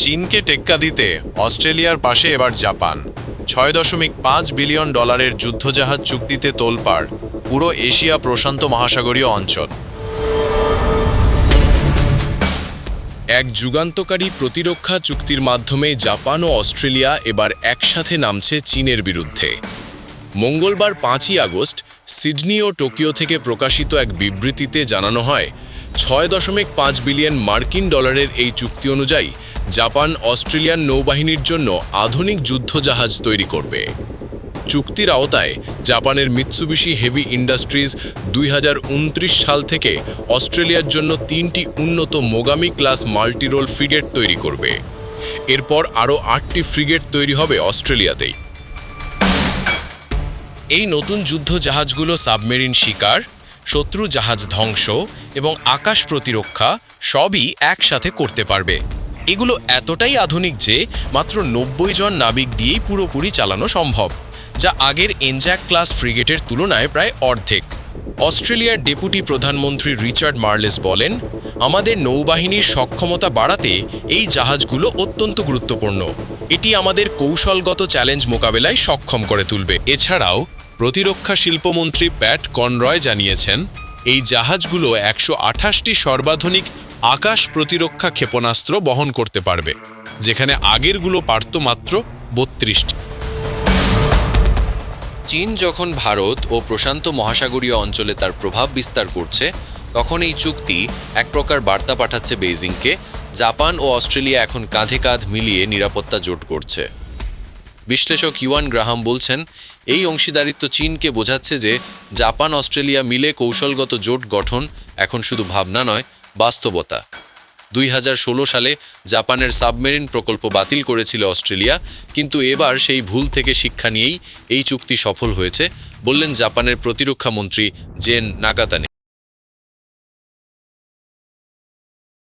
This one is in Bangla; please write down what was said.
চীনকে টেক্কা দিতে অস্ট্রেলিয়ার পাশে এবার জাপান। ছয় দশমিক পাঁচ বিলিয়ন ডলারের যুদ্ধজাহাজ চুক্তিতে তোলপাড় পুরো এশিয়া প্রশান্ত মহাসাগরীয় অঞ্চল। এক যুগান্তকারী প্রতিরক্ষা চুক্তির মাধ্যমে জাপান ও অস্ট্রেলিয়া এবার একসাথে নামছে চীনের বিরুদ্ধে। মঙ্গলবার পাঁচই আগস্ট সিডনি ও টোকিও থেকে প্রকাশিত এক বিবৃতিতে জানানো হয়, ছয় দশমিক পাঁচ বিলিয়ন মার্কিন ডলারের এই চুক্তি অনুযায়ী জাপান অস্ট্রেলিয়ান নৌবাহিনীর জন্য আধুনিক যুদ্ধজাহাজ তৈরি করবে। চুক্তির আওতায় জাপানের মিৎসুবিশি হেভি ইন্ডাস্ট্রিজ দুই হাজার উনত্রিশ সাল থেকে অস্ট্রেলিয়ার জন্য তিনটি উন্নত মোগামি ক্লাস মাল্টিরোল ফ্রিগেট তৈরি করবে। এরপর আরও আটটি ফ্রিগেট তৈরি হবে অস্ট্রেলিয়াতেই। এই নতুন যুদ্ধ জাহাজগুলো সাবমেরিন শিকার, শত্রু জাহাজ ধ্বংস এবং আকাশ প্রতিরক্ষা সবই একসাথে করতে পারবে। এগুলো এতটাই আধুনিক যে মাত্র নব্বই জন নাবিক দিয়েই পুরোপুরি চালানো সম্ভব, যা আগের এনজ্যাক ক্লাস ফ্রিগেটের তুলনায় প্রায় অর্ধেক। অস্ট্রেলিয়ার ডেপুটি প্রধানমন্ত্রী রিচার্ড মার্লেস বলেন, আমাদের নৌবাহিনীর সক্ষমতা বাড়াতে এই জাহাজগুলো অত্যন্ত গুরুত্বপূর্ণ। এটি আমাদের কৌশলগত চ্যালেঞ্জ মোকাবেলায় সক্ষম করে তুলবে। এছাড়াও, প্রতিরক্ষা শিল্পমন্ত্রী প্যাট কনরয় জানিয়েছেন, এই জাহাজগুলো একশো আঠাশটি সর্বাধুনিক আকাশ প্রতিরক্ষা ক্ষেপণাস্ত্র বহন করতে পারবে, যেখানে আগেরগুলো পারত মাত্র বত্রিশটি। চীন যখন ভারত ও প্রশান্ত মহাসাগরীয় অঞ্চলে তার প্রভাব বিস্তার করছে, তখন এই চুক্তি এক প্রকার বার্তা পাঠাচ্ছে বেইজিংকে, জাপান ও অস্ট্রেলিয়া এখন কাঁধে কাঁধ মিলিয়ে নিরাপত্তা জোট করছে। বিশ্লেষক ইউয়ান গ্রাহাম বলছেন, এই অংশীদারিত্ব চীনকে বোঝাচ্ছে যে জাপান অস্ট্রেলিয়া মিলে কৌশলগত জোট গঠন এখন শুধু ভাবনা নয় বাস্তবতা। দুই হাজার ষোলো সালে জাপানের সাবমেরিন প্রকল্প বাতিল করেছিল অস্ট্রেলিয়া, কিন্তু এবার সেই ভুল থেকে শিক্ষা নিয়েই এই চুক্তি সফল হয়েছে, বললেন জাপানের প্রতিরক্ষা মন্ত্রী জেন নাকাতানে